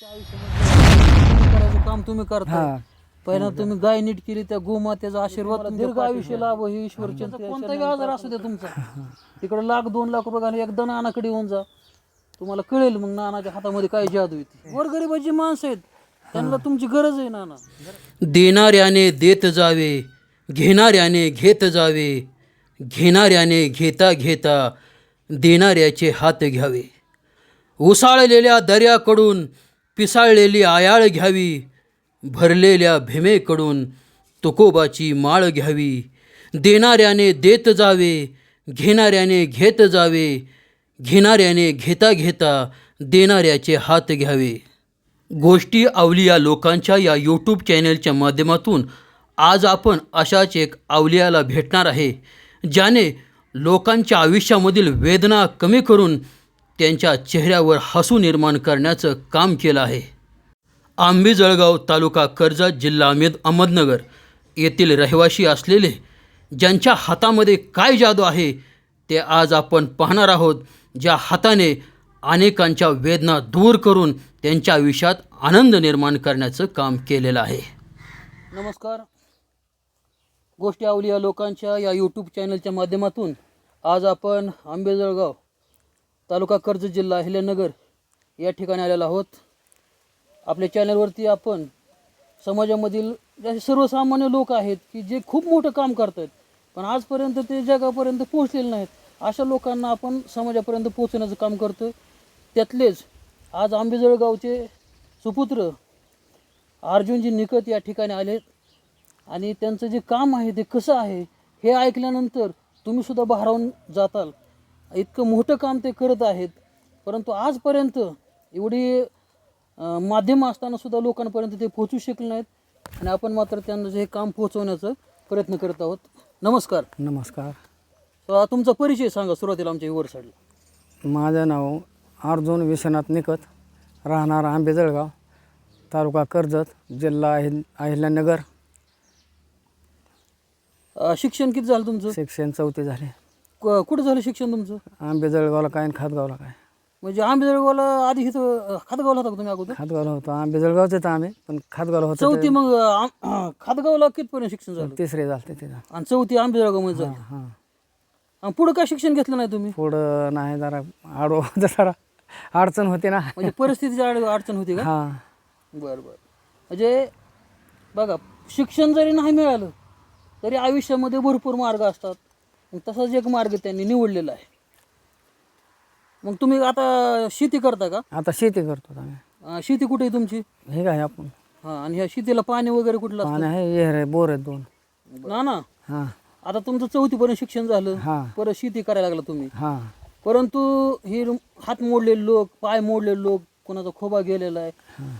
तुमच्या आयुष्यामध्ये करायचं काम तुम्ही करता हा. पहिला तुम्ही गाय नीट केली त्या गोमातेचा आशीर्वाद दीर्घ आयुष्य लाभ हे ईश्वर कोणताही आजार असू द्या तुमचा. तिकडे लाख दोन लाख रुपये घालून एकदा नानाकडे येऊन जा. तुम्हाला कळेल मग नानाच्या हातामध्ये काय जादू येते गोरगरिबाची माणसं आहेत. त्यांना तुमची गरज आहे नाना. देणाऱ्याने देत जावे घेणाऱ्याने घेत जावे घेणाऱ्याने घेता घेता देणाऱ्याचे हात घ्यावे. उसाळलेल्या दर्याकडून पिसाळलेली आयाळ घ्यावी भरलेल्या भीमेकडून तुकोबाची माळ घ्यावी. देणाऱ्याने देत जावे घेणाऱ्याने घेत जावे घेणाऱ्याने घेता घेता देणाऱ्याचे हात घ्यावे. गोष्टी आवलिया लोकांच्या या यूट्यूब चॅनलच्या माध्यमातून आज आपण अशाच एक आवलियाला भेटणार आहे ज्याने लोकांच्या आयुष्यामधील वेदना कमी करून त्यांच्या चेहऱ्यावर हसू निर्माण करण्याचं काम केलं आहे. आंबी जळगाव तालुका कर्जत जिल्हा अमेद अहमदनगर येथील रहिवासी असलेले ज्यांच्या हातामध्ये काय जादू आहे ते आज आपण पाहणार आहोत ज्या हाताने अनेकांच्या वेदना दूर करून त्यांच्या आयुष्यात आनंद निर्माण करण्याचं काम केलेलं आहे. नमस्कार. गोष्टी आवली या लोकांच्या या यूट्यूब चॅनलच्या माध्यमातून आज आपण आंबेजळगाव तालुका कर्ज जिल्हा हिल्यानगर या ठिकाणी आलेलो आहोत. आपल्या चॅनलवरती आपण समाजामधील जे सर्वसामान्य लोक आहेत की जे खूप मोठं काम करत आहेत पण आजपर्यंत ते जगापर्यंत पोहोचलेले नाहीत. अशा लोकांना आपण समाजापर्यंत पोहोचण्याचं काम करतो त्यातलेच आज आंबेजळगावचे सुपुत्र अर्जुनजी निकत या ठिकाणी आले आणि त्यांचं जे काम आहे ते कसं आहे हे ऐकल्यानंतर तुम्हीसुद्धा भारावून जाताल. इतकं मोठं काम ते करत आहेत. परंतु आजपर्यंत एवढी माध्यमं असताना सुद्धा लोकांपर्यंत ते पोहोचू शकले नाहीत. आणि आपण मात्र त्यांना हे काम पोहोचवण्याचा प्रयत्न करत आहोत. नमस्कार. नमस्कार. तर तुमचा परिचय सांगा सुरुवातीला आमच्या युवर साईडला. माझं नाव अर्जुन विश्वनाथ निकत राहणार आंबे जळगाव तालुका कर्जत जिल्हा अहिल अहिल्यानगर. शिक्षण किती झालं तुमचं? शिक्षण चौथी झाले. क- कुठं झालं शिक्षण तुमचं? आंबे जळगावला काय आणि खातगावला काय? म्हणजे आंबेजळगावला आधी इथं खातगावला होता का तुम्ही अगोदर? खातगावला होतो. आंबे जळगावचे तर आम्ही पण खातगावला होतो चौथी मग आम- खातगावला कितपर्यंत शिक्षण झालं? तिसरे झाले तिथं आणि चौथी आंबेजळगावमध्ये झाली? हां आणि पुढं काय शिक्षण घेतलं नाही तुम्ही? पुढं नाही जरा आडो जरा अडचण होती ना. म्हणजे परिस्थितीची अड- अडचण होती का? हां. बरं बरं. म्हणजे बघा शिक्षण जरी नाही मिळालं तरी आयुष्यामध्ये भरपूर मार्ग असतात. मग तसाच एक मार्ग त्यांनी निवडलेला आहे. मग तुम्ही आता शेती करता का? आता शेती करतो आम्ही. अं, शेती कुठे आहे तुमची? हे काय आपण? हां आणि ह्या शेतीला पाणी वगैरे कुठलं पाणी आहे विहीर आहे बोर आहेत दोन. ना ना. हां. आता तुमचं चौथीपर्यंत शिक्षण झालं. हां. परत शेती करायला लागला तुम्ही. हां. परंतु ही हात मोडलेले लोक पाय मोडलेले लोक कोणाचा खोबा गेलेला आहे.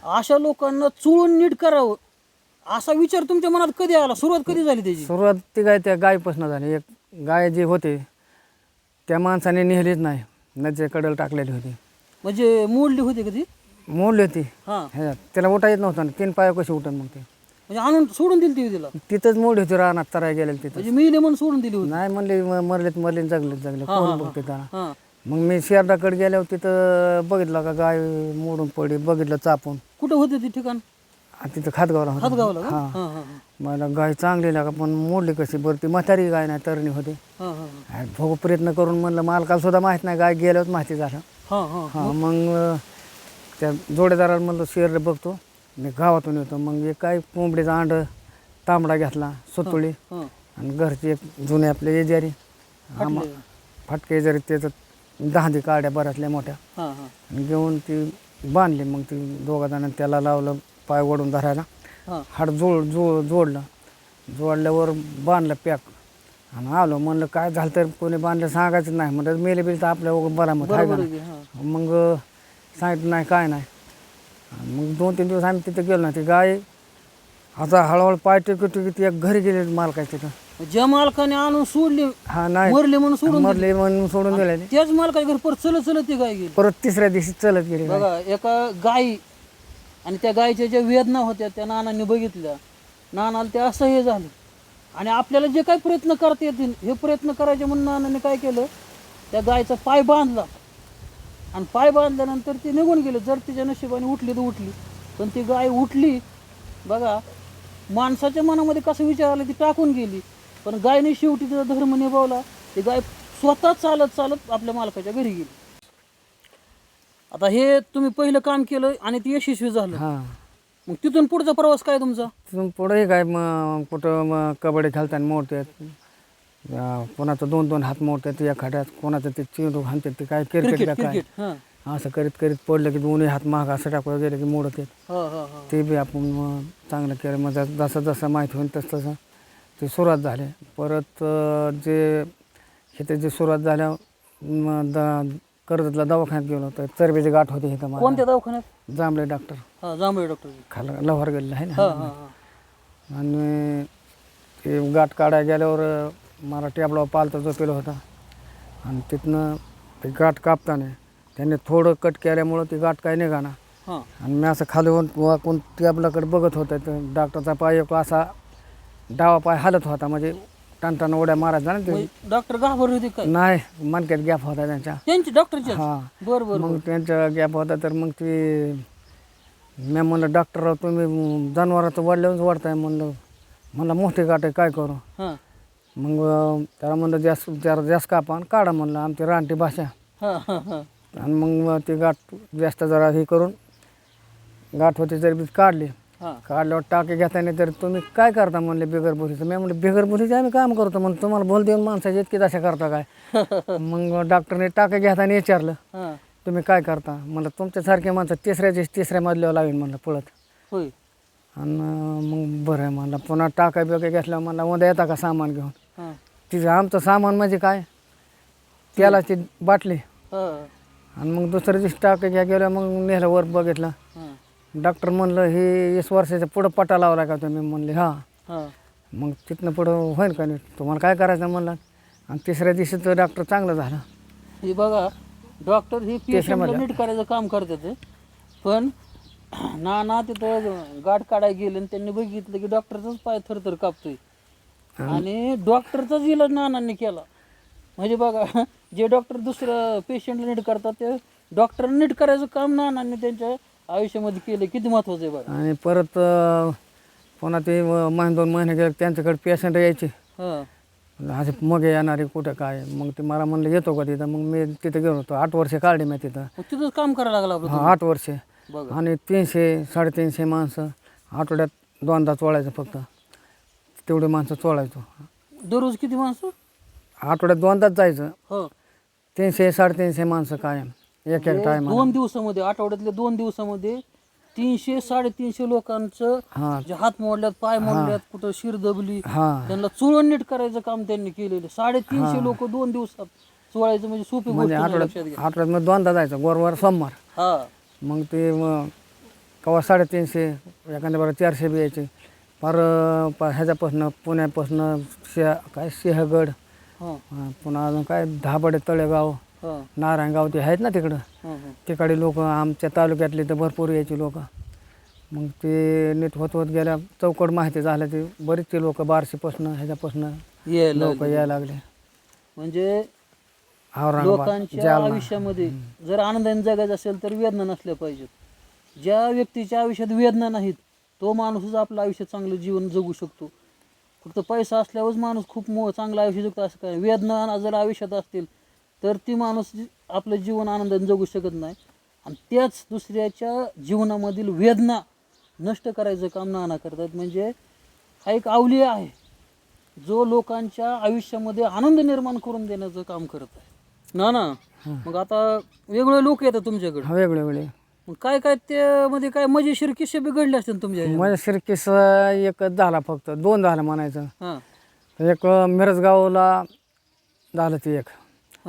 अशा लोकांना चुळून नीट करावं. असा विचार तुमच्या मनात कधी आला? सुरुवात कधी झाली त्याची? सुरुवात ती काय त्या गायपासून झाली. एक गाय जी होते त्या माणसाने नेहलीच नाही. नदीच्या कडेला टाकलेली होती. म्हणजे मोडली होती कधी मोडली होती. हा. ह्याच्यात त्याला उठा येत नव्हतं तीन पाय कशी उठन मग ते. म्हणजे आणून सोडून दिली ती तिला? तिथंच मोडली होती रानात तराय गेलेली तिथं. म्हणजे मिले म्हणून सोडून दिली होती. नाही म्हणले म- मरलेत मरले जगले जगले कोण बघते त्याला? हा. मग मी शेरडाकडे गेल्यावर तिथं बघितलं का गाय मोडून पडली बघितलं चापून. कुठं होते ती ठिकाण? तिथं खातगावला होतं. हातगावला का? हा. हा हा मला गाय चांगली लागा पण मोडली कशी? बरं ती म्हातारी गाय नाही तरणी होती. हा हा हा. आणि भोग प्रयत्न करून म्हणलं मालकाला सुद्धा माहीत नाही गाय गेल्यावर माहिती झालं. हा हा हां मग? अं, त्या जोडीदाराला म्हणलं शेर बघतो. मी गावातून येतो. मग एक काय कोंबडीचा अंड तांबडा घेतला सुतुळी. हा आणि घरची एक जुने आपले फाटले. फाटके. एजारी त्याचं दहादी काड्या बऱ्याचल्या मोठ्या. हा हा. आणि घेऊन ती बांधली. मग ती दोघा जणांनी त्याला लावलं पाय ओढून धरायला. हा. हाड जोड जो जोडलं. जोडल्यावर बांधलं पॅक. आणि आलो म्हणलं काय झालं तर कोणी बांधलं सांगायचं नाही. म्हणलं मेले बिल तर आपल्या बरा मग आहे का बरोबर नाही? आहे की, मग सांगितलं नाही काय नाही. आणि मग दोन तीन दिवस आम्ही तिथे गेलो ना ती गाय आता हळूहळू पाय टेकी टेकी ती एक घरी गेली मालकाय तिथं. ज्या मालकाने आणून सोडली हा नाही. मरले म्हणून सोडून मरले म्हणून सोडून दिले त्याच मालकाच्या घरी परत चलत चलत ती गाय गेली. परत तिसऱ्या दिवशी चलत गेली गाय. बघा एका गाई आणि त्या गायीच्या ज्या वेदना होत्या त्या नानांनी बघितल्या. नानाला ते असं हे झालं. आणि आपल्याला जे काही प्रयत्न करता येतील हे प्रयत्न करायचे म्हणून नानाने काय केलं? त्या गायचा पाय बांधला. आणि पाय बांधल्यानंतर ती निघून गेले. जर तिच्या नशिबाने उठली तर उठली. पण ती गाय उठली बघा माणसाच्या मनामध्ये कसं विचार आला ती टाकून गेली. पण गायने शेवटी तिचा धर्म निभावला. ती गाय स्वतः चालत चालत आपल्या मालकाच्या घरी गेली. आता हे तुम्ही पहिलं काम केलं आणि ते यशस्वी झालं. हां. मग तिथून पुढचा प्रवास काय तुमचा? तिथून पुढे काय मग कुठं मग कबड्डी खेळताना मोडतात कोणाचं दोन दोन हात मोडतात या खाड्यात कोणाचं ते चिंडू घालतात ते काय क्रिकेट काय क्रिकेट हां. असं करीत करीत पडलं की दोन्ही हात महाग असं टाकून गेले की मोडत. आहेत हां हां हां. ते बी आपण मग चांगलं केलं. मग जसं- जसं जसं माहीत होईल तसं तसं ते सुरुवात झाली. परत अं, जे हे जे सुरुवात झाल्या मग द कर्जतला दवाखान्यात गेलो तर चरबीची गाठ होती इथं मला. कोणत्या दवाखान्यात? जांभळे डॉक्टर. हां जांभळे डॉक्टर. खाला लव्हार गेलेला आहे हां ना. हां हां आणि ते गाठ काढायला गेल्यावर मला टॅबला पालता झोपेला होता. आणि तिथनं ते गाठ कापताना त्याने थोडं कट केल्यामुळं ती गाठ काय निघाना. हां. आणि मी असं खाली होऊन वाकून टॅबलाकडे बघत होतं. तर डॉक्टरचा पाय एक असा डावा पाय हालत होता. म्हणजे टणटण उड्या मारायचा ना ते डॉक्टर घाबरले होते काय? नाही मनक्यात गॅप होता त्यांच्या त्यांची डॉक्टरची हा. बर बर मग त्यांच्या गॅप होता तर मग ते मी म्हणलं डॉक्टर तुम्ही जनावराचं वाढल्यावर वाढताय म्हणलं म्हणलं मोठी गाठ आहे काय करू? हां. मग अं, त्याला म्हणलं जास्त जरा जास्त कापा आणि काढा म्हणलं आमची रानटी भाषा. हां हां हां. आणि मग ते गाठ जास्त जरा हे करून गाठ होती तरी बी काढली. काढल्यावर टाके घेताना तर तुम्ही काय करता म्हणले बिगर बोलीचं मी म्हणलं बिगर बोलीचं आम्ही काम करतो म्हणून तुम्हाला बोल देऊन माणसाची इतकी दशा करता काय? मग डॉक्टरने टाके घेताना विचारलं हां. तुम्ही काय करता? म्हणलं तुमच्यासारखे माणसं तिसऱ्याच्या तिसऱ्या मधल्यावर लावीन म्हणलं पळत. आणि मग बरं आहे म्हणलं पुन्हा टाका बिका घेतल्या म्हणलं उद्या येता का सामान घेऊन? तिचं आमचं सामान म्हणजे काय? तेलाची बाटली. हां. आणि मग दुसऱ्या दिवशी टाके घ्या गेलं मग नेलं वर बघितलं. डॉक्टर म्हणलं हे वीस वर्षाच्या पुढं पटा लावला का तुम्ही? म्हणले हां. हां. मग तिथनं पुढं होईल का नाही? तुम्हाला काय करायचं म्हणलं? आणि तिसऱ्या दिवशी तर डॉक्टर चांगलं झालं. हे बघा डॉक्टर हे पेशंटला मधला. नीट करायचं काम करतात पण ना ना तिथं गाठ काढायला गेले आणि त्यांनी बघितलं की डॉक्टरचाच पाय थरथर कापतोय. आणि डॉक्टरचाच इलाज नानांनी केला. म्हणजे बघा जे डॉक्टर दुसरं पेशंटला नीट करतात ते डॉक्टर नीट करायचं काम नानांनी त्यांच्या आयुष्यामध्ये केलं किती महत्वाचं आहे बघा आणि परत अं, पुन्हा ते महिने दोन महिने गेले त्यांच्याकडे पेशंट यायचे. हां. असे मग येणारे कुठं काय? मग ते मला म्हणलं येतो का तिथं? मग मी तिथं गेलो होतो. आठ वर्षे काढले मी तिथं. मग तिथंच काम करायला लागलं आपलं हा आठ वर्षे. बघा. आणि तीनशे साडेतीनशे माणसं आठवड्यात दोनदा चोळायचं फक्त. तेवढे माणसं चोळायचो. दररोज किती माणसं? आठवड्यात दोनदाच जायचं. हो. तीनशे साडेतीनशे माणसं कायम. एक एक टायम दोन दिवसामध्ये आठवड्यातल्या दोन दिवसामध्ये तीनशे साडेतीनशे लोकांचं हां. जे हात मोडल्यात पाय मोडल्यात कुठं शिर दबली हां. त्यांना चुळण नीट करायचं काम त्यांनी केलेलं. साडेतीनशे लोक दोन दिवसात चोळायचं म्हणजे सोपी गोष्ट म्हणजे नाही, लक्षात आठवड्यात घ्या. आठवड्यात मग दोनदा जायचं गोरवार सोमवार. हा. मग ते मग कवा साडेतीनशे एखाद्या बरं चारशे बी यायचे फार प- ह्याच्यापासनं पुण्यापासनं शे काय सिंहगड हा. अं, पुन्हा अजून काय धाबडे तळेगाव. हा नारायणगाव ते आहेत ना तिकडं? हा, हा. तिकडे लोक आमच्या तालुक्यातले तर भरपूर यायचे लोक. मग ते नीट होत होत गेल्या चौकड माहिती झालं ते बरेचसे लोक बारशेपासनं ह्याच्यापासनं लोक. यायला लागले. म्हणजे लोकांच्या आयुष्यामध्ये जर आनंदाने जगायचं असेल तर वेदना नसल्या पाहिजेत. ज्या व्यक्तीच्या आयुष्यात वेदना नाहीत तो माणूसच आपलं आयुष्य चांगलं जीवन जगू शकतो. फक्त पैसा असल्यावरच माणूस खूप मो चांगलं आयुष्य जगतो असं काय? वेदना जर आयुष्यात असतील तर ती माणूस आपलं जीवन आनंदाने जगू शकत नाही. आणि त्याच दुसऱ्याच्या जीवनामधील वेदना नष्ट करायचं काम नाना करतात. म्हणजे हा एक अवलिया आहे. जो लोकांच्या आयुष्यामध्ये आनंद निर्माण करून देण्याचं काम करत आहे. ना ना मग आता वेगवेगळे लोक येतात तुमच्याकडे. वेगळे वेगळे. मग काय काय त्यामध्ये काय मजेशीर किस्से बिघडले असतील तुमच्या? माझ्या शिरकीस एकच झाला फक्त. दोन झालं म्हणायचं. हां. एक मिरजगावला झालं ते एक.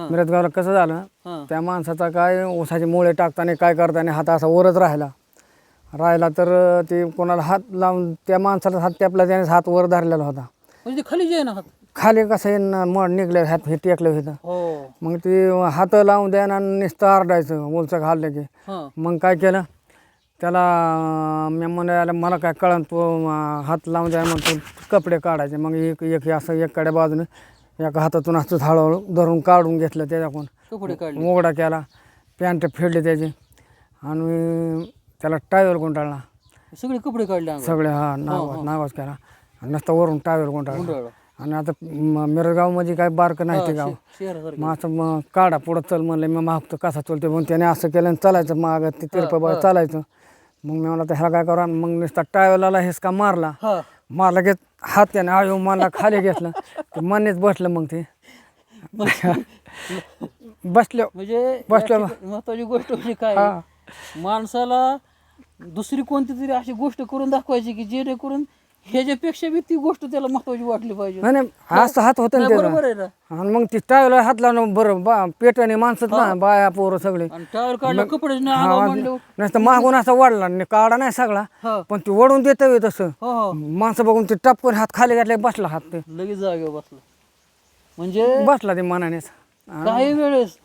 मिरजगावला कसं झालं? हां. त्या माणसाचा काय ऊसाचे मुळे टाकताना काय करताना हात असा वरच राहिला. राहिला तर ते कोणाला हात लावून त्या माणसाला हात त्यापला त्याने हात वर धरलेला होता. म्हणजे ते खाली जे आहे ना हात? खाली कसं न मड निघले हात हे टेकले होतं हो. मग ते हात लावून द्या आणि नुसतं आरडायचं उलचं घाललं की. हां. मग काय केलं? त्याला अं, मी म्हणायला मला काय कळन तो अं, हात लावून द्या मग तो कपडे काढायचे. मग एक एक हे असं एकडे बाजूने एका हातातून असं हळूहळू धरून काढून घेतलं त्याच्याकडून. कपडे काढले. मोगडा केला पॅन्ट फेडले त्याचे. आणि त्याला टायर गुंडाळला. सगळे कपडे काढले अंगावर. सगळे हा नाव नावाज केला. आणि नसता वरून टायर गुंडाळला. गुंडाळला. आणि आता म- मिरगावमध्ये काय बारकं नाही ते गाव. शहरासारखे. मग असं मग काढा पुढं चल म्हणलं मी मागतो कसा चलते म्हणून त्याने असं केलं आणि चालायचं माग. ते तिरपा चालायचं. मग मी म्हणलं ह्याला काय करा? मग नुसता टायरला हिसका मारला. हा. मारला घेत हात त्याने आयो मला खाली घेतलं. ते मनेच बसलं मग ते. बसले म्हणजे ठिकाणी महत्वाची गोष्ट म्हणजे काय? हा. माणसाला दुसरी कोणती तरी अशी गोष्ट करून दाखवायची की जेणेकरून ह्याच्यापेक्षा बी ती गोष्ट त्याला महत्वाची वाटली पाहिजे. नाही नाही असं हात होतं ना नाही, बरोबर आहे ना. आणि मग ती टायरला हात लावून बरं बा पेटाने माणसं ना बाया पोरं सगळे. आणि टायर काढलं कपडे नाही अंगावर मागून असा वाढला आणि काढा नाही सगळा. हा. पण ती ओढून देतं तसं. हो हो. माणसं बघून ते टपकून हात खाली घातले बसला हात ते. लगेच जागेवर बसलं. म्हणजे बसला ते मनानेच. काही वेळेस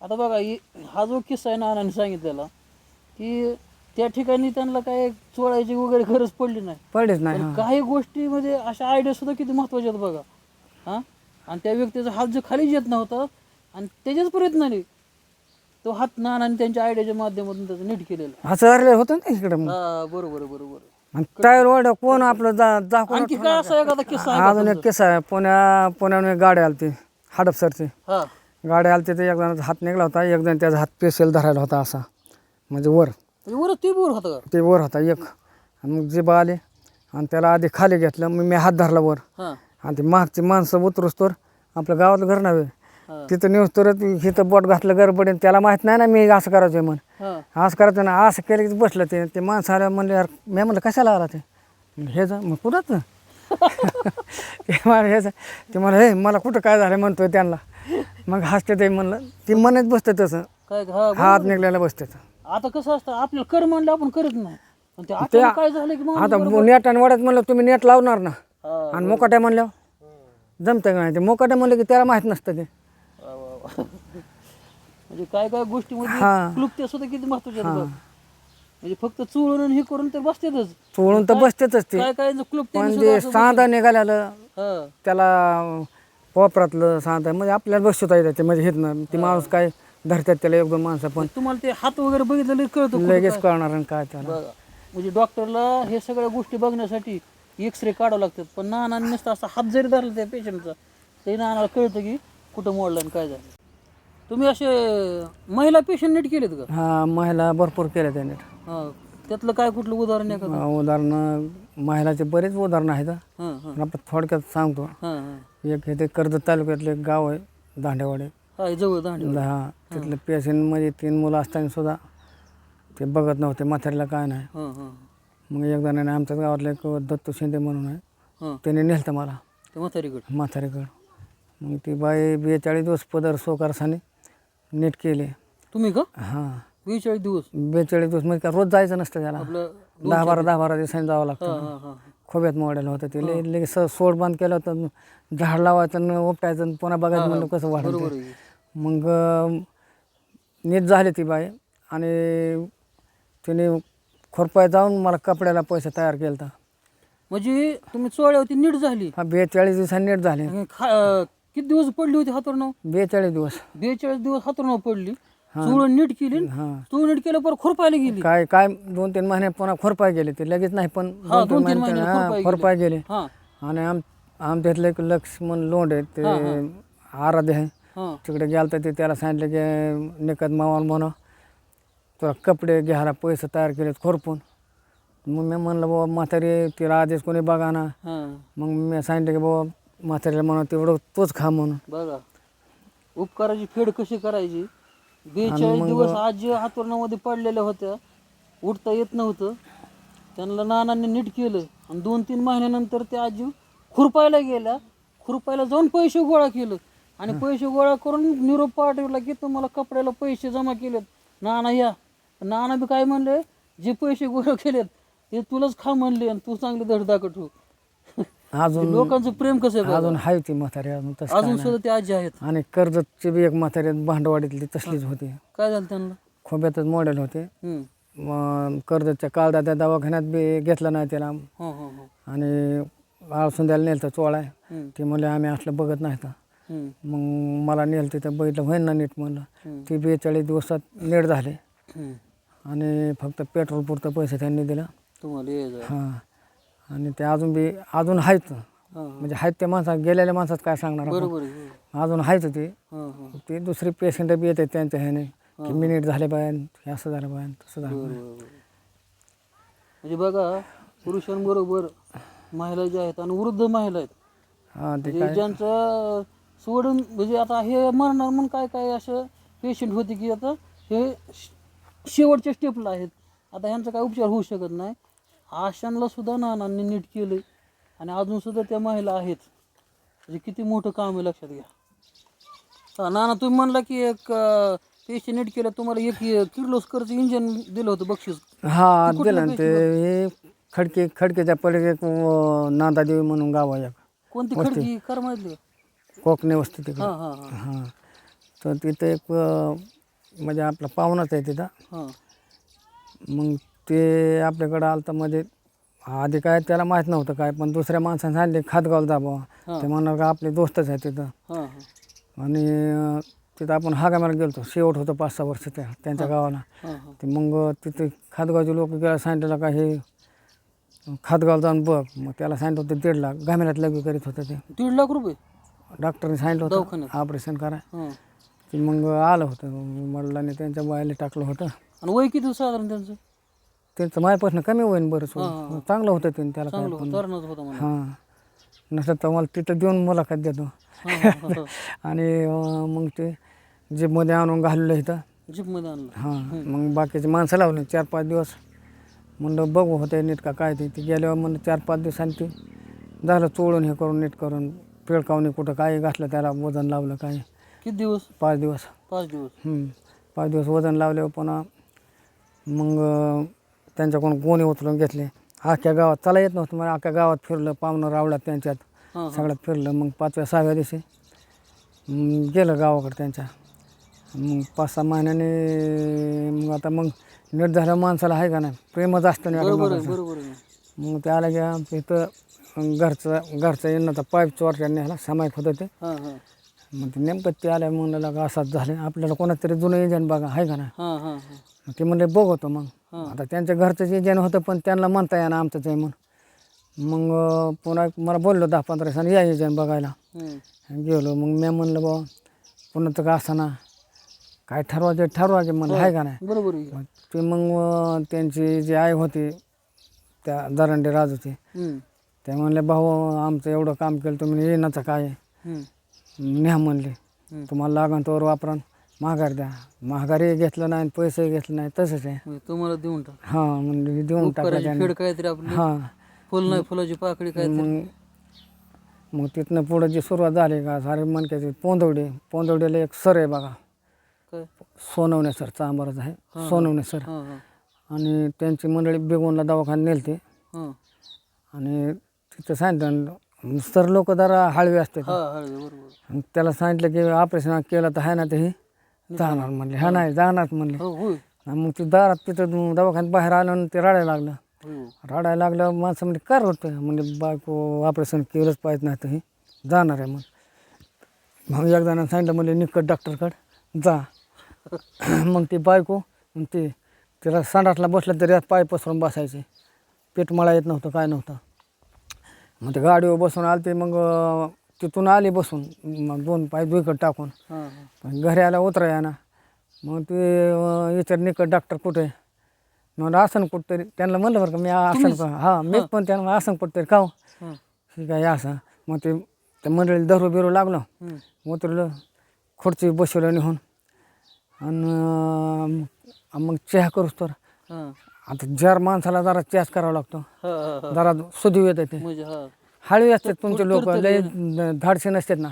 आता बघा हि- हा जो किस्सा आहे नानाने सांगितलेला की त्या ठिकाणी त्यांना काय चोळायची वगैरे गरज पडली नाही. पडलेच नाही पण काही गोष्टीमध्ये अशा आयडिया सुद्धा किती महत्त्वाच्या आहेत बघा. हा? आणि त्या व्यक्तीचा हात जो खाली येत नव्हता आणि त्याच्याच प्रयत्नाने तो हात नानाने त्यांच्या आयडियाच्या माध्यमातून त्याचं नीट केलेला असं झालेलं होतं ना इकडे मग? हा बरोबर बरोबर. आणि टायर वाढ कोण आपलं जा जा कोण आणखी काय असा एखादा किस्सा आहे अजून एक किस्सा आहे. पुण्या पुण्याहून एक गाडी आलती हडपसरची हा. गाडी आलती तर एक जणाचा हात निघला होता एक जण त्याचा हात पेशल धरायला होता असा म्हणजे वर. म्हणजे वर ते बोर होता. का ते वर होता एक. आणि मग जिबा आले आणि त्याला आधी खाली घेतलं मग मी हात धरला वर. हा. आणि ते मागची माणसं उतरूस तर आपल्या गावातलं घर नव्हे. हा. तिथं नेऊस तर हिथं बोट घातलं गडबडीन त्याला माहीत नाही ना मी असं करायचं म्हणून हा. असं करायचं ना असं केलं की बसलं ते. ते माणसं आल्या म्हणले यार मी म्हणलं कशाला आला ते? म्हणलं, हे जा. मग कुठंच ते मला हे जा. ते मला हे मला कुठं काय झालं? म्हणतोय त्यांना. मग हसते ते म्हणलं ती म्हणत बसतं तसं. काय हा हात निघलेला बसते. आता कसं असतं आपल्याला कर म्हणलं आपण करत नाही. पण ते आता काय झालं की मग आता नेट आणि वड्यात म्हणलं तुम्ही नेट लावणार ना. हा. आणि मोकाट्या म्हणल्यावर? जमतं का नाही? ते मोकाट्या म्हणलं की त्याला माहीत नसतं ते. वा, वा, वा. म्हणजे काय काय गोष्टीमध्ये हा. क्लुप्त्या सुद्धा किती महत्त्वाच्या आहेत बघ. म्हणजे फक्त चुळून आणि हे करून तर बसतेच चोळून तर बसतेच ते. काय काय क्लुप्त्या पण जे सांदा निघालेलं हा. त्याला पोपरातलं सांगता म्हणजे आपल्याला बसवता येतं ते म्हणजे हेत ना ती माणूस काय धरतात त्याला एक दोन माणसं पण. तुम्हाला ते हात वगैरे बघितलेलं कळतं कुठं लगेच काय. कळणार आणि काय त्याला. बघा म्हणजे डॉक्टरला हे सगळ्या गोष्टी बघण्यासाठी एक्सरे काढावं लागतात पण नाना नसतं असा हात जरी धरला त्या पेशंटचा तरी नानाला कळतं की कुठं मोडलं आणि काय झालं. तुम्ही असे महिला पेशंट नीट केलेत का? हा महिला भरपूर केल्या त्याने. हा त्यातलं काय कुठलं उदाहरण आहे का उदाहरणं महिलाचे बरेच उदाहरणं आहेत हां. हां पण आपण थोडक्यात सांगतो. हां हां. एक इथे कर्जत तालुक्यातलं एक गाव आहे दांडेवाडे. हा हे जवळ दांडी हा. तिथलं पेशंटमध्ये तीन मुलं असताना सुद्धा ते बघत नव्हते म्हातारीला काय नाही. मग एक जणाने आमच्याच गावातलं एक दत्तू शिंदे म्हणून आहे त्याने नेलं मला. ते म्हातारीकडे? म्हातारीकडं. मग ती बाई बेचाळीस दिवस पदर सोकारसाने नीट केले. तुम्ही का? हां. बेचाळीस दिवस? बेचाळीस दिवस म्हणजे काय रोज जायचं नसतं त्याला. दहा बारा दहा बारा दिवसांनी जावं लागतं. खोब्यात मॉडेल होतं ते. लगे लगेच सोड बांध केलं होतं. झाड लावायचं उपटायचं आणि पुन्हा बघायचं म्हणलं कसं वाढलं मग नीट झाली ती बाई. आणि तिने खोरपाय जाऊन मला कपड्याला पैसे तयार केला होता म्हणजे तुम्ही चोळ्यावरती नीट झाली. हा बेचाळीस दिवसांनी नीट झाले. आणि खा- अं, किती दिवस पडली होती हातोरणाव बेचाळीस दिवस. बेचाळीस दिवस हातोरणाव पडली. चुळून नीट केली हां. चुळ नीट केलं परत खुरपायला गेली. काय काय दोन तीन महिने पुन्हा खोरपाय गेले ते लगेच नाही पण हा, दोन तीन महिने खुरपाय खोरपाय गेले. हां. आणि आम आमच्यातलं एक लक्ष्मण लोंड आहे ते आराध्य आहे. तिकडे गेलं तर ते त्याला सांगितलं की निकत मावाल म्हणा तुला कपडे घ्यायला पैसे तयार केलेत खोरपून. मग मी म्हणलं बाबा म्हातारी तिला आधीच कोणी बघा ना. हां. मग मी सांगितलं की बाबा म्हातारीला म्हणा तेवढं तोच खा म्हणून. बघा. उपकाराची फेड कशी करायची? बेचाळीस दिवस आजी हातोरणामध्ये पडलेल्या होत्या. उठता येत नव्हतं. त्यांना नानांनी नीट केलं. आणि दोन तीन महिन्यानंतर त्या आजी खुरपायला गेल्या. खुरपायला जाऊन पैसे गोळा केलं. आणि पैसे गोळा करून निरोप पाठवला की तुम्हाला कपड्याला पैसे जमा केलेत. नाना या. नाना बी काय म्हणले? जे पैसे गोळा केलेत ते तुलाच खा म्हणले आणि तू चांगले धडधाकट हो. अजून लोकांचं प्रेम कसं आहे. अजून आहे ती म्हातारी अजून तसं अजून सुद्धा ते आजी आहेत. आणि कर्जतची बी एक म्हातारी भांडवाडीतली तसलीच होती. काय झालं त्यांना? खोब्यातच मॉडेल होते. कर्जतच्या काळदा त्या दवाखान्यात बी घेतला नाही त्याला. हो हो हो. आणि आळसून द्यायला नेलं तर चोळाय. ते म्हणले आम्ही असलं बघत नाही मग मला नेलं तिथं बघितलं होईन ना नीट म्हणलं ती बेचाळीस दिवसात नीट झाले. आणि फक्त पेट्रोल पुरतं पैसे त्यांनी दिलं तुम्हाला. हां आणि ते अजून बी अजून आहेत हा, हा. म्हणजे आहेत त्या माणसात गेलेल्या माणसात काय सांगणार आपण? बरोबर आहे हो. अजून आहेत ते हा, हा. ते दुसरी पेशंट बी येतात त्यांच्या ह्याने की मिनिट झाले पाहिजे हे असं झालं पाहिजे तसं झालं बरोबर, पाहिजे. बरोबर. म्हणजे बघा पुरुषांबरोबर महिला ज्या आहेत आणि वृद्ध महिला आहेत हां ते म्हणजे काय ज्यांचं सोडून म्हणजे आता हे मरणार म्हणून काय काय असं पेशंट होते की आता हे शेवटच्या स्टेपला आहेत. आता ह्यांचा काय उपचार होऊ शकत नाही. आशांना सुद्धा नानांनी नीट केलं आणि अजून सुद्धा त्या महिला आहेत. म्हणजे किती मोठं काम आहे लक्षात घ्या. नाना तुम्ही म्हणला की एक पेशंट नीट केलं तुम्हाला एक किर्लोस्करचं इंजन दिलं होतं बक्षीस. हा दिलं ना ते हे खडके खडकेच्या अं, नांदादेवी म्हणून गाव आहे. कोणती खडकी? कर माहिती कोकणे वस्ती तिकडे. हां हां हां. हां. तर तिथं एक अं, म्हणजे आपला पाहुणाच आहे तिथं. हां. मग ते आपल्याकडं आलं तर मध्ये आधी काय त्याला माहीत नव्हतं काय पण दुसऱ्या माणसाने सांगितले खातगावला दाबा हां. ते म्हणणार का आपले दोस्तच आहे तिथं. हां हां. आणि अं, तिथं आपण हागामाला गेलो शेवट होतं पाच सहा वर्ष त्या त्यांच्या गावाला. हां हां. ते मग तिथे खातगावचे लोक गेला सांगितलं का हे खातगावला जाऊन बघ. मग त्याला सांगितलं होतं दीड लाख. घामेल्यात लग्न करीत होतं ते. दीड लाख रुपये? डॉक्टरने सांगितलं होतं दवाखान्यात? ऑपरेशन करा. हां. ते मग आलं होतं वडिलांनी त्यांच्या बायाला टाकलं होतं. आणि वय किती साधारण त्यांचं? त्यांचं माझ्यापासून कमी होईन बरंच होईल. चांगलं होतं ते त्याला काय चांगलं होतं तरुणच होतं म्हणा. हां. नसलं तर मला तिथं देऊन मुलाखत देतो. आणि अं, मग ते जीपमध्ये आणून घाललं इथं. जीपमध्ये आणलं. हां. मग बाकीचे माणसं लावले चार पाच दिवस. म्हणलं बघू होते नीट का काय ते. ते गेल्यावर म्हणलं चार पाच दिवसांनी ते झालं चोळून हे करून नीट करून. पिळकावणी कुठं काय घातलं त्याला? वजन लावलं काय? किती दिवस? पाच दिवस. पाच दिवस. हम्म. पाच दिवस वजन लावल्यावर पुन्हा मग त्यांच्याकडून गोणी उचलून घेतले. अख्ख्या गावात चला येत नव्हतं मग अख्ख्या गावात फिरलं पाहुणं रावल्यात त्यांच्यात. हां हां. सगळ्यात फिरलं मग पाचव्या सहाव्या दिवशी. मग गेलं गावाकडे त्यांच्या. मग पाच सहा महिन्याने मग आता मग नीट झालं माणसाला आहे का नाही? प्रेमच असतं नाही बरोबर आहे एकमेकाचं. बरोबर आहे. मग ते आलं की आमच्या इथं घरचं घरचं येणं पाईप चोरट्या न्यायला सामायिक होतं. ते हां हां. मग ते नेमकं ते आल्या म्हणलं का असंच झालं आपल्याला कोणाचं तरी जुनं इंजन बघा आहे का नाही? हां हां हां. मग ते म्हणले बघतो मग. हां. आता त्यांच्या घरचंच इंजन होतं पण त्यांना म्हणता येणार आमचंच आहे म्हणून. मग अं, पुन्हा मला बोललो दहा पंधरा दिवसांनी या इंजन बघायला. हम्म. गेलो. मग मी म्हणलं बा पुन्हा तर का ना काय ठरवायचे ठरवायचे म्हणलं आहे का नाही? बरोबर आहे. मग ते मग अं, त्यांची जी आई होती त्या दरंडे राजूची हम्म. ते म्हणले भाऊ आमचं एवढं काम केलं तुम्ही येण्याचं काय? हम्म. न्या म्हणले हम्म. तुम्हाला लागण तोवर वापरा महागार द्या. महागारी घेतलं नाही पैसे घेतलं नाही तसंच आहे. म्हणजे तुम्हाला देऊन टाक. हां म्हणजे देऊन टाकलं उपकाराची त्याने. फेड काहीतरी आपली. हां. फुल नाही फुलाची पाकळी काहीतरी. मग मग तिथनं पुढं जी सुरुवात झाली का सारे मनक्याचे पोंदवडे. पोंदवडेला एक सर आहे बघा. काय? सोनवणे सर चांबारच आहे. सोनवणे सर. हां हां. आणि त्यांची मंडळी बेगोनला दवाखान्यात नेलते. हां. आणि तिथं सांगितलं सर लोक जरा हळवे असते हळद बरोबर. मग त्याला सांगितलं की ऑपरेशन केलं तर आहे ना ते हे जाणार म्हणले. हा नाही जाणार म्हणले. हो होय. आणि मग ते दारात तिथं दवाखान्यात बाहेर आलं आणि ते रडायला लागलं. होय रडायला लागलं माणसं म्हणजे कर होतं म्हणजे बायको ऑपरेशन केलंच पाहिजे नाही तर हे जाणार आहे मग मग एक जणांना सांगितलं म्हणजे निकट डॉक्टरकडे जा. मग ती बायको मग ते तिला संडासला बसलं तरी पाय पसरून बसायचे. पेट मळा येत नव्हतं काय नव्हतं. मग ते गाडीवर बसून आले ते मग अं, तिथून आले बसून मग दोन पाय दुईकडे टाकून. हां हां. पण घरी आला उतराय ना मग ते अं, विचार निकट डॉक्टर कुठे? आहे? मग आसन कुठतरी. त्यांना म्हणलं बरं का मी आसन का हां मीच पण त्यांना आसन कुठतरी का हो? हां ठीक आहे असं. मग ते त्या मंडळीला धरू बिरू लागलं. हम्म. उतरलं खुर्ची बसवलं निघून. आणि मग चहा करूच तर. हां. आता जर माणसाला जरा चहाच करावा लागतो. हां हां हां. जरा सुधीव येते ते. म्हणजे हां. हळवी असतात तुमचे लोक लय धाडसे नसतात ना.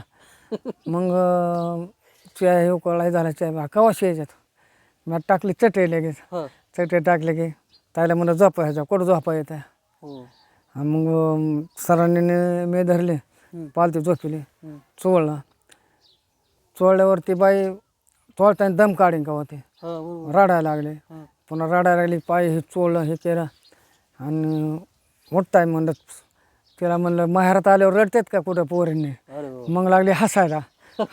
मग अं, हे झाला चहा कवाशी यायच्यात मग टाकली चटई लगेच. हां. चटई टाकले की त्याला म्हणलं झोपा ह्याच्या कुठं झोपा येत आहे? हो. मग अं, सरांनी मी धरले हम्म. पालती झोपली हम्म. चोळला. चोळल्यावरती बाई चोळताना दम काढीन का होते हां बरोबर रडायला लागले. हां. पुन्हा रडायला लागली पाय हे चोळलं हे केलं. आणि मोठा म्हणलं तिला म्हणलं माहेरात आल्यावर रडतात का कुठं पोरींनी? मग लागली हसायला.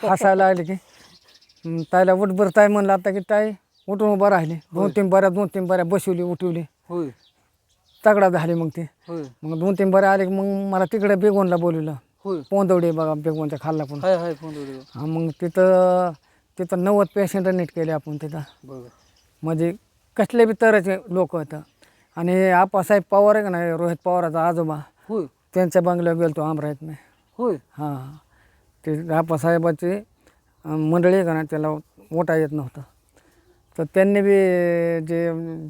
हसायला लागले की ताईला उठ बरं ताई म्हणलं आता की ताई उठून उभं राहिली. दोन तीन बऱ्या दोन तीन बऱ्या बसवली उठवली. होय. तगडा झाली मग ती. होय. मग दोन तीन बऱ्या आले की मग मला तिकडे बेगोनला बोलवलं. होय. पोंदवडे बघा बेगोनच्या खाल्ला पण. हाय हाय फोन वगैरे हा मग तिथं तिथं नव्वद पेशंट नीट केले आपण तिथं. बघा. म्हणजे कसले बी तऱ्हेचे लोक होतं. आणि हे आप्पासाहेब पवार आहे का नाही रोहित पवाराचा आजोबा. होय. त्यांच्या बंगल्यावर गेलो तो अमरावतीने होय. हां. ते आप्पासाहेबाची अं, मंडळी आहे का ना त्याला ओटा येत नव्हतं. तर त्यांनी बी जे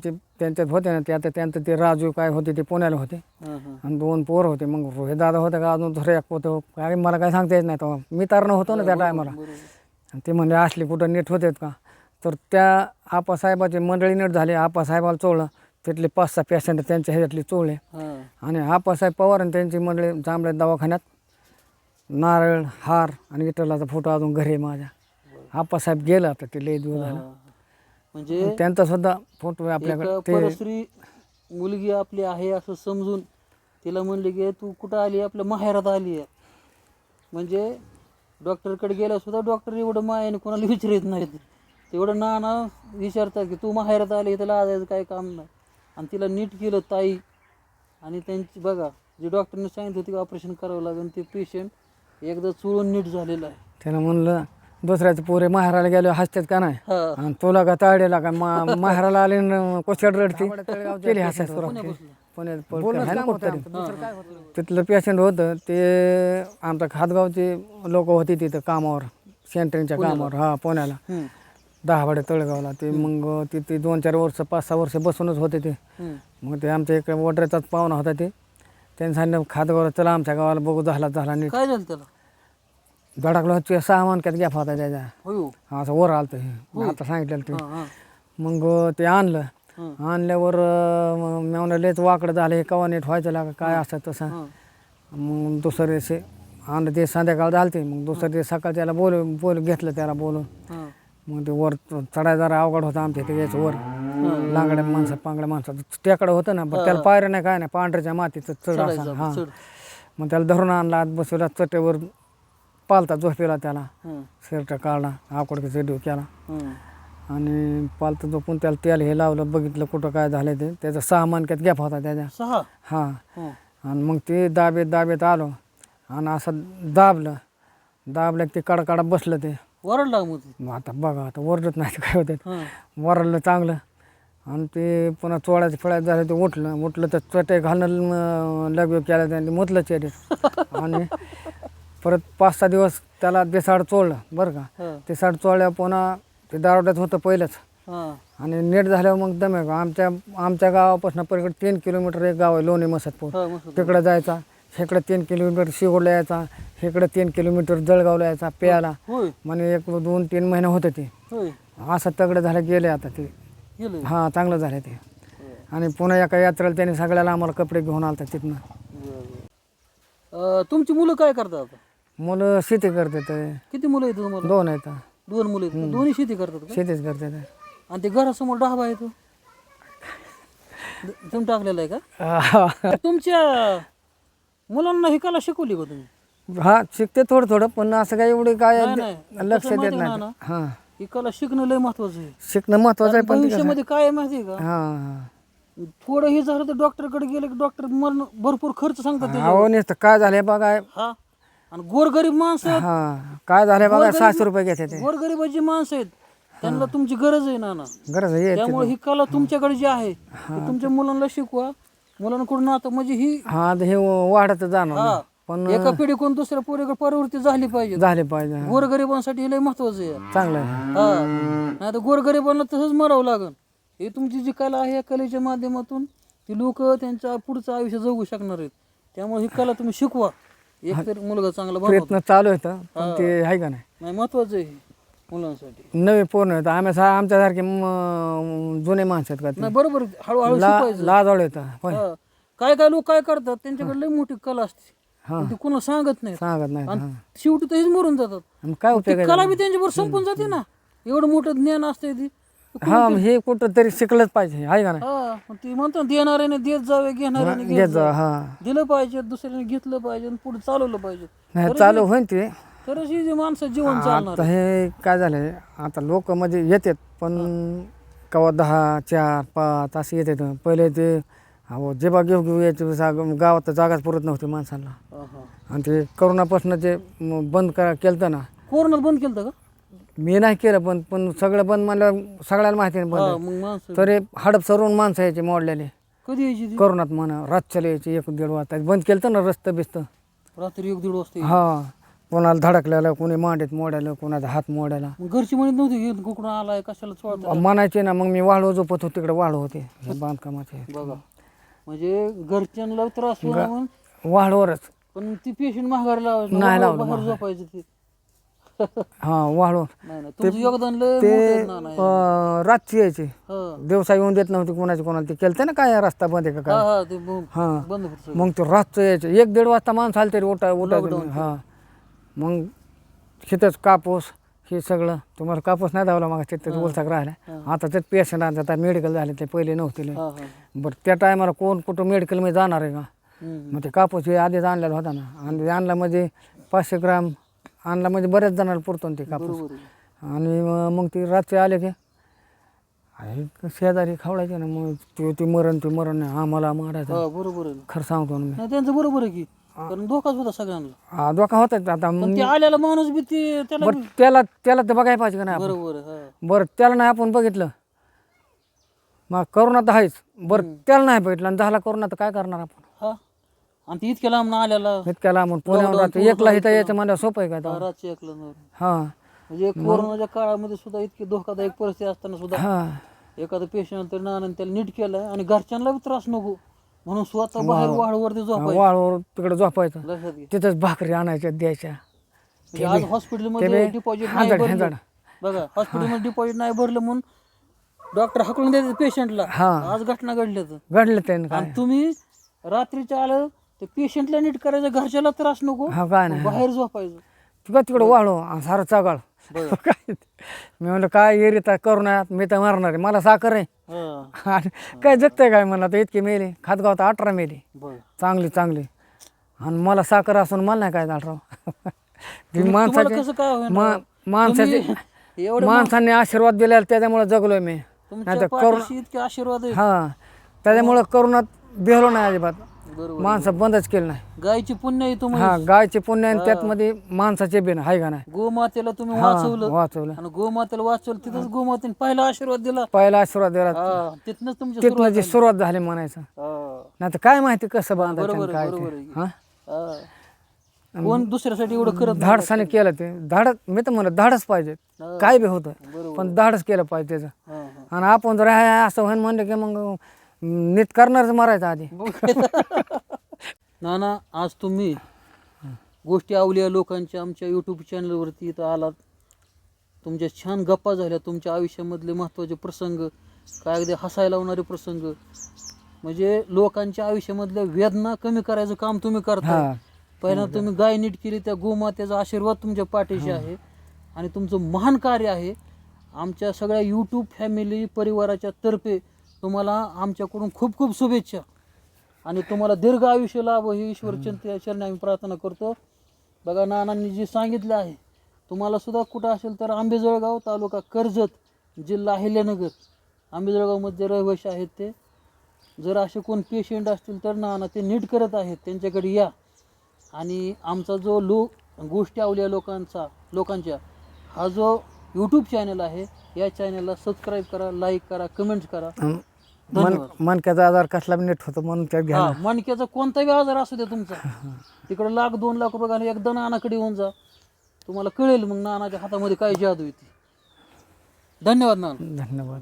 जे त्यांच्यात होते ना ते आता त्यांचं ते राजू काय होते ते पुण्याला होते. हां हां. आणि दोन पोरं होते. मग रोहित दादा होतं का अजून दुसरं एक होतं. काय मला काय सांगता येत नाही तेव्हा. मी तर नव्हतो ना त्या टायमाला आणि ते म्हणजे असले कुठं नीट होतेत का? तर त्या आप्पासाहेबाची मंडळी नीट झाली आप्पासाहेबाला चोळलं. तिथले पाच सहा पेशंट त्यांच्या ह्याच्यातले चोळले. हां. आणि आप्पासाहेब पवार आणि त्यांची मंडळी जांभळे दवाखान्यात. नारळ हार आणि विठ्ठलाचा फोटो अजून घरी आहे माझ्या. आप्पासाहेब गेला आता ते लय दिवस झाला. म्हणजे त्यांचा सुद्धा फोटो आहे आपल्याकडे. एक ते परस्त्री मुलगी आपली आहे असं समजून तिला म्हणले की तू कुठं आली? आपल्या माहेरात आली आहे. म्हणजे डॉक्टरकडे गेल्या सुद्धा डॉक्टर एवढं मायाने कोणाला विचारत नाहीत. तेवढं नाना विचारतात की तू माहेरात आली तर लाजायचं काय काम नाही. आणि तिला नीट केलं ताई. आणि त्यांची बघा जे डॉक्टरने सांगितलं होतं की ऑपरेशन करावं लागेल ते पेशंट एकदा चुळून नीट झालेलं आहे. त्यानं म्हणलं दुसऱ्याचे पोरे माहेराला गेले हसतात का नाही? हा. आणि तुला का ताडेला का मा माहेराला आले न कोचड रडती? केली सुरुवात पुण्यात पळकर आहे ना कुठतरी तिथलं पेशंट होतं ते आमच्या खातगावचे लोक होते तिथं कामावर सेंटरिंगच्या कामावर हा पुण्याला. हम्म, दहा वाड्या तळगावला. ते मग तिथे दोन चार वर्ष पाच सहा वर्ष बसूनच होते ते. मग ते आमच्या इकडे वडऱ्याचाच पाहुणा होता ते. त्यांनी सांगितलं खातगावला चला आमच्या गावाला बघू झाला झाला नीट. काय झालं त्याला? धडाकलं ते सहा मानक्यात गॅप होता त्याच्या होय हो. असं वर आलं हे. आता सांगितलं ते. मग ते आणलं. आणल्यावर अं, मग मी म्हणलं लयच वाकडं झालं. हे कवा नीट व्हायचं लागा काय असं तसं. मग दुसऱ्या दिवशी आणलं ते संध्याकाळ झालते. मग दुसऱ्या दिवशी सकाळ त्याला बोल बोल घेतलं त्याला बोलून. मग ते वर चढाय जरा अवघड होता आमच्या इथे यायचं वर. लांगड्या माणसं पांगड्या माणसं. टेकडं होतं ना पण त्याला पायऱ्या नाही काय नाही पांढऱ्याच्या मातीचं चढ असा. हां. मग त्याला धरून आणला आत बसवला चटेवर पालता झोपेला त्याला. हं, शर्ट काढला आकडके चेडू केला. हं. आणि पालतं झोपून त्याला तेल हे लावलं बघितलं कुठं काय झालं ते. त्याचा सहा मानक्यात गॅप होता त्याच्या हां. आणि मग ते दाबेत दाबेत आलो. आणि असं दाबलं. दाबलं ते कडकडा बसलं ते. वरडला मग ते. मग आता बघा आता ओरडत नाही तर काय होतं हं. वरडलं चांगलं आणि ते पुन्हा चोळायचं फळायचं झालं ते उठलं उठलं तर चटे घालणं लग्न केलं त्याने मुतलं चेडे आणि परत पाच सहा दिवस त्याला देसाड चोळलं बरं का हं. देसाड चोळल्या पुन्हा ते दारोड्यात होतं पहिलंच हं. आणि नीट झाल्यावर मग दमे आमच्या आमच्या गावापासून पलीकडे तीन किलोमीटर एक गाव आहे लोणी मसतपूर हं. तिकडं जायचा इकडं तीन किलोमीटर शिगोडला यायचा इकडं तीन किलोमीटर जळगावला यायचा प्यायला. होय. म्हणजे एक दोन तीन महिने होते ते. होय. असं तगडं झालं गेले आता ते. गेलं. हां चांगलं झालं ते. आणि पुन्हा एका यात्रेला त्यांनी सगळ्याला आम्हाला कपडे घेऊन आलता तिथनं. अं, तुमची मुलं काय करतात आता? मुलं शेती करते ते किती मुलं तुम्हाला? दोन आहेत. दोन मुलं आहेत दोन्ही शेती करतात का? शेतीच करते ते आणि ते घरासमोर ढाबा आहे तो? द- तुम्ही टाकलेला आहे का? तुमच्या मुलांना ही कला शिकवली का तुम्ही? हा, शिकते थोडं थोडं पण असं काय एवढे काय नाही, नाही. लक्ष कसं देत माहिती आहे नाही. ना, हां. ही कला शिकणं लय महत्वाचं आहे. शिकणं महत्वाचं आहे पण ते कसं भविष्यामध्ये काय आहे माहिती आहे का? हां थोडं हे झालं तर डॉक्टरकडे गेलं की डॉक्टर मरण भरपूर खर्च सांगतात ते. अहो नुसतं काय झालंय बघा. हा? आणि गोरगरीब माणसं हा काय झालंय बघा सहाशे रुपये घेते ते. गोरगरिबाची माणसं आहेत. त्यांना तुमची गरज आहे नाना. गरज आहे. त्यामुळे ही कला तुमच्याकडे जी आहे ती तुमच्या मुलांना शिकवा. मुलांकडून आता म्हणजे ही हा आता हे वाढत जाणार हा. पण एका पिढीकडून दुसऱ्या पिढीकडे परिवर्तित झाली पाहिजे. झाले पाहिजे हा. गोरगरिबांसाठी हे लय महत्वाचं आहे. चांगलं आहे. हा. नाही तर गोरगरिबांना तसंच मरावं लागन हे तुमची जी कला आहे या कलेच्या माध्यमातून ती लोक त्यांच्या पुढचं आयुष्य जगू शकणार आहेत. त्यामुळे ही कला तुम्ही शिकवा. एक तर मुलगा चांगला बनवा प्रयत्न चालू आहेत पण ते आहे का नाही? नाही महत्वाचं आहे हे. मुलांसाठी. नवे पूर्ण आहेत. आम्ही सा आमच्यासारखे म- जुने माणसं आहेत का ते? बरोबर. हळूहळू ला शिकवायचं. लाजवड येतं होय. हा. काय काय लोक काय करतात? त्यांच्याकडे लय मोठी कला असते. हा. पण ती कोणाला सांगत नाही सांगत नाही आणि शेवटी तशीच मरून जातात. काय उपयोग ती कला बी त्यांच्याबरोबर संपून जाते ना. एवढं मोठं ज्ञान असते ती. हा मग हे कुठं तरी शिकलंच पाहिजे. आहे का नाही? हा मग ती म्हणतो ना, देणाऱ्याने देत जावे घेणाऱ्याने घेत घेत जावे. जा हा. दिलं पाहिजे दुसऱ्याने घेतलं पाहिजे आणि पुढे चालवलं पाहिजे. नाही चालू होईन ते. तरच ही जी माणसं जीवन चालणार आता हे काय झालंय? आता लोक म्हणजे येतात पण कवा दहा चार पाच असे येतात. पहिले ते अहो जेव्हा घेऊ घेऊ यायचे जागा गावात तर जागाच पुरत नव्हती माणसाला हा, हा. आणि ते करोनापासून ते म- बंद करा केलं ना. कोरोनात बंद केलं का? मी नाही केलं पण पण सगळं बंद मला सगळ्याला माहिती आहे हा बंद. आहे. मग माणसं तरी हडप सरून माणसं यायचे मोडलेले. कधी यायची ती? करोनात म्हणा रातच्याला यायचे एक दीड वाजता. बंद केलं ना रस्तं बिस्त रात्री एक दीड वाजता यायची. हा. कोणाला धडकलेलं कोणी मांडीत मोडायला कोणाचा हात मोडायला. मग घरची म्हणत नव्हती हे कुठून आलाय कशाला चोळता म्हणायचे ना मग मी वाळू झोपत होतो तिकडे वाळू होते. बांधकामाचे. बघा. म्हणजे घरच्यांना त्रास होणार म्हणून वाळूवरच. पण ती पेशंट महागारी लावायची नाही लावलं बाहेर झोपायचं ते. हा वाळू. नाही नाही. तुमचं योगदान लय ते मोठं आहे ना नाही. अं, रातची यायचे. हा. दिवसा येऊन देत नव्हते कोणाचे कोणाला ते केलं ना काय रस्ता बंद आहे का हा काय? हा ते ब- हा. बंद होत सगळं. मग ते रातचं यायचं. एक दीड वाजता माणसं आली तरी उठा उठायचं. हा. मग तिथंच कापूस हे सगळं. तुम्हाला कापूस नाही धावला मग तिथं उलसाक राहिला. आता तेच पेशंट आता मेडिकल झाले ते पहिले नव्हते लय. बरं त्या टायमाला कोण कुठं मेडिकलमध्ये जाणार आहे का. मग ते कापूस हे आधीच आणलेला होता ना. आणि आणला म्हणजे पाचशे ग्राम आणला म्हणजे बऱ्याच जणांना पुरतो ना ते कापूस. आणि मग मग ते रात्री आले की आहे शेजारी खावडायचे ना. मग ते ते मरण ते मरण नाही. आम्हाला मारायचं. हा बरोबर आहे ना. खरं सांगतो ना मी. नाही त्यांचं बरोबर आहे की. कारण धोकाच होता सगळ्यांना. हा, धोका होता आता. पण ते आलेला माणूस बी ते त्याला बरं त्याला त्याला तर बघायला पाहिजे का नाही आपण? बरोबर हा. बरं त्याला नाही आपण बघितलं. मग करोना तर आहेच. बरं त्याला नाही बघितलं आणि झाला करोना तर काय करणार आपण? हा. आणि ते इतक्या लांब आलेला इतक्याला आपण पुण्यावर राहतो एकला इथं यायचं मला सोपं आहे का एकलं. हा. म्हणजे कोरोनाच्या काळामध्ये सुद्धा इतकी धोकादायक परिस्थिती असताना सुद्धा हा. एखादं पेशंट तर नानाने त्याला नीट केलंय आणि घरच्यांना बी त्रास नको. म्हणून स्वतः बाहेर वाढवरती झोपायचं. वाळवर तिकडे झोपायचं. लक्षात घे तिथंच भाकरी आणायच्या द्यायच्या. म्हणजे आज हॉस्पिटलमध्ये डिपॉझिट नाही हांजाड- भरलं. हांजाड. बघा हॉस्पिटलमध्ये डिपॉझिट नाही भरलं म्हणून डॉक्टर हाकलून देतात पेशंटला हा. आज घटना घडल्या तर घडलं त्यानं काय. तुम्ही रात्रीच्या आलं ते पेशंटला नीट करायचं घरच्याला त्रास नको. हा काय नाही. बाहेर झोपायचं. तुका तिकडे वाळू आणि सारं चगाळ. काय? मी म्हणलं काय येरीत करू नये मी तर मारणार आहे. मला साखर आहे. हा. आणि काय जगतंय काय म्हणलं तर इतके मेले. खातगाव तर अठरा मेले. बरं. चांगली चांगली. आणि मला साखर असून मला नाही काय झालं तुम्हाला माणसाचे कसं काय होईना? मा- माणसाचे तुम्ही एवढं माणसांनी आशीर्वाद दिला त्याच्यामुळे जगलोय मी. तुमच्या पाठीशी इतके आशीर्वाद हा. त्याच्यामुळं करोनात बेहलो नाही अजिबात. बरोबर. माणसं बंदच केलं नाही. गायची पुण्य आहे तुम्ही हा गायचे पुण्य आणि त्यात मध्ये माणसाचे बिन आहे का नाही? गोमातेला तुम्ही हा, वाचवलं. वाचवलं आणि गोमातेला वाचवलं तिथंच गोमातेने पहिला आशीर्वाद दिला. पहिला आशीर्वाद दिला. हा तिथनंच तुमची तिथनं सुरुवात जी सुरुवात झाली म्हणायचं. हा. नाही तर काय माहिती कसं बांधायचं आणि काय बरोबर ते आहे. हा. कोण दुसऱ्यासाठी एवढं करत नाही. धाडसाने केलं ते. धाड मी तर म्हणत धाडच पाहिजे. हा. काय बी होतं. बरोबर. पण धाडच केलं पाहिजे त्याचं. हा, हा. आणि आपण जर हाय हाय असं होईन म्हणलं की मग नीट करणारच मरायचं आधी. नाना आज तुम्ही गोष्टी आवल्या लोकांच्या आमच्या यूट्यूब चॅनलवरती इथं आलात. तुमच्या छान गप्पा झाल्या. तुमच्या आयुष्यामधले महत्त्वाचे प्रसंग काय अगदी हसायला लावणारे प्रसंग. म्हणजे लोकांच्या आयुष्यामधल्या वेदना कमी करायचं काम तुम्ही करता. पहिल्यांदा तुम्ही गाय नीट केली त्या गोमातेचा आशीर्वाद तुमच्या पाठीशी आहे. आणि तुमचं महान कार्य आहे. आमच्या सगळ्या यूट्यूब फॅमिली परिवाराच्या तर्फे तुम्हाला आमच्याकडून खूप खूप शुभेच्छा. आणि तुम्हाला दीर्घ आयुष्य लाभ ही ईश्वर चिंते चरणी आम्ही प्रार्थना करतो. बघा नानांनी जे सांगितलं आहे तुम्हाला सुद्धा कुठं असेल तर आंबेजळगाव तालुका कर्जत जिल्हा अहिल्यानगर आंबेजळगावमध्ये रहिवासी आहेत ते जर असे कोण पेशंट असतील तर नाना ते नीट करत आहेत त्यांच्याकडे या. आणि आमचा जो लोक गोष्टी आवल्या लोकांचा लोकांच्या हा जो यूट्यूब चॅनल आहे या चॅनलला सबस्क्राईब करा लाईक करा कमेंट्स करा. मन मनक्याचा आजार कसला बी नीट होतो म्हणून त्यात घ्या हा मणक्याचा कोणताही आजार असू दे तुमचा. तिकडे लाख दोन लाख रुपये घालून एकदा नानाकडे येऊन जा. तुम्हाला कळेल मग नानाच्या हातामध्ये काय जादू येते धन्यवाद नाना. धन्यवाद.